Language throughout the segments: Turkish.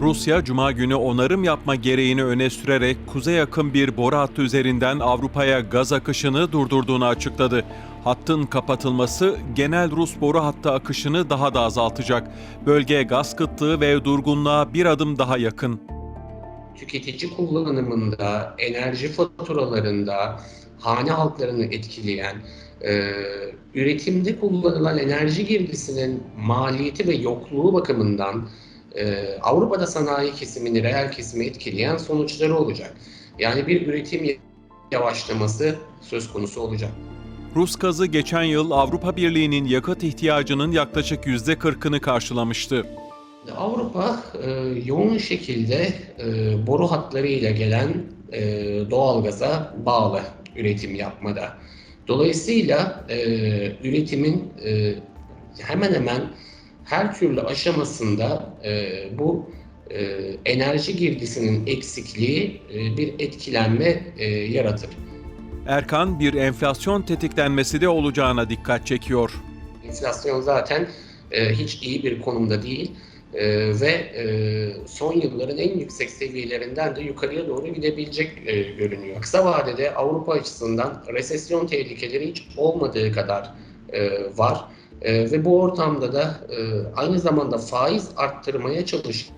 Rusya, Cuma günü onarım yapma gereğini öne sürerek kuzey akım bir boru hattı üzerinden Avrupa'ya gaz akışını durdurduğunu açıkladı. Hattın kapatılması genel Rus boru hattı akışını daha da azaltacak. Bölge gaz kıtlığı ve durgunluğa bir adım daha yakın. tüketici kullanımında, enerji faturalarında hane halklarını etkileyen, e, üretimde kullanılan enerji girdisinin maliyeti ve yokluğu bakımından e, Avrupa'da sanayi kesimini, reel kesimi etkileyen sonuçları olacak. Yani bir üretim yavaşlaması söz konusu olacak. Rus gazı geçen yıl Avrupa Birliği'nin yakıt ihtiyacının yaklaşık %40'ını karşılamıştı. Avrupa e, yoğun şekilde e, boru hatlarıyla gelen e, doğalgaza bağlı üretim yapmada. Dolayısıyla e, üretimin e, hemen hemen her türlü aşamasında e, bu e, enerji girdisinin eksikliği e, bir etkilenme e, yaratır. Erkan bir enflasyon tetiklenmesi de olacağına dikkat çekiyor. Enflasyon zaten e, hiç iyi bir konumda değil E, ve e, son yılların en yüksek seviyelerinden de yukarıya doğru gidebilecek e, görünüyor. Kısa vadede Avrupa açısından resesyon tehlikeleri hiç olmadığı kadar e, var. E, ve bu ortamda da e, aynı zamanda faiz arttırmaya çalışan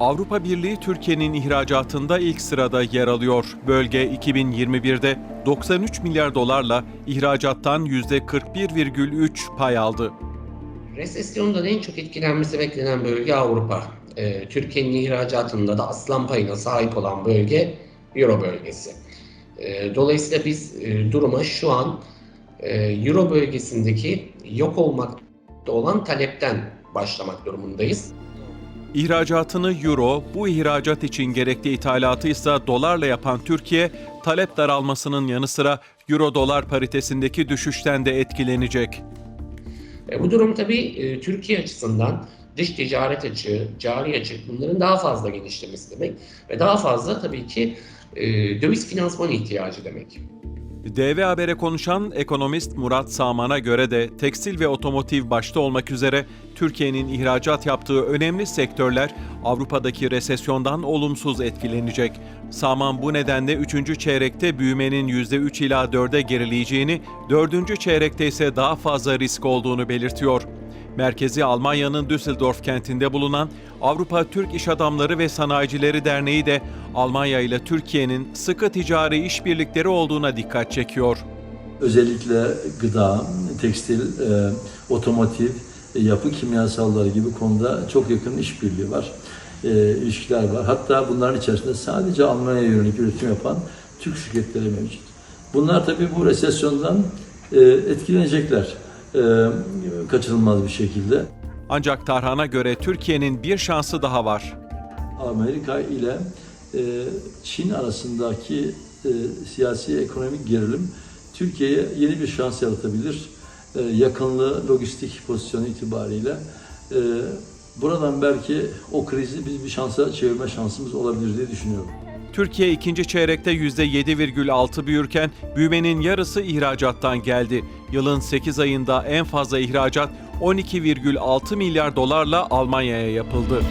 Avrupa Birliği Türkiye'nin ihracatında ilk sırada yer alıyor. Bölge 2021'de 93 milyar dolarla ihracattan %41,3 pay aldı. Resesyondan en çok etkilenmesi beklenen bölge Avrupa. Ee, Türkiye'nin ihracatında da aslan payına sahip olan bölge Euro bölgesi. Ee, dolayısıyla biz e, duruma şu an e, Euro bölgesindeki yok olmakta olan talepten başlamak durumundayız. İhracatını euro, bu ihracat için gerekli ithalatı ise dolarla yapan Türkiye, talep daralmasının yanı sıra euro dolar paritesindeki düşüşten de etkilenecek. E, bu durum tabii e, Türkiye açısından dış ticaret açığı, cari açık bunların daha fazla genişlemesi demek ve daha fazla tabii ki e, döviz finansman ihtiyacı demek. DV Haber'e konuşan ekonomist Murat Saman'a göre de tekstil ve otomotiv başta olmak üzere Türkiye'nin ihracat yaptığı önemli sektörler Avrupa'daki resesyondan olumsuz etkilenecek. Saman bu nedenle 3. çeyrekte büyümenin %3 ila 4'e gerileyeceğini, 4. çeyrekte ise daha fazla risk olduğunu belirtiyor. Merkezi Almanya'nın Düsseldorf kentinde bulunan Avrupa Türk İş Adamları ve Sanayicileri Derneği de Almanya ile Türkiye'nin sıkı ticari işbirlikleri olduğuna dikkat çekiyor. Özellikle gıda, tekstil, e, otomotiv, e, yapı kimyasalları gibi konuda çok yakın işbirliği var, e, ilişkiler var. Hatta bunların içerisinde sadece Almanya'ya yönelik üretim yapan Türk şirketleri mevcut. Bunlar tabii bu resesyondan e, etkilenecekler kaçınılmaz bir şekilde. Ancak Tarhan'a göre Türkiye'nin bir şansı daha var. Amerika ile e, Çin arasındaki e, siyasi ekonomik gerilim Türkiye'ye yeni bir şans yaratabilir. E, yakınlığı, lojistik pozisyonu itibariyle e, buradan belki o krizi biz bir şansa çevirme şansımız olabilir diye düşünüyorum. Türkiye ikinci çeyrekte %7,6 büyürken büyümenin yarısı ihracattan geldi. Yılın 8 ayında en fazla ihracat 12,6 milyar dolarla Almanya'ya yapıldı.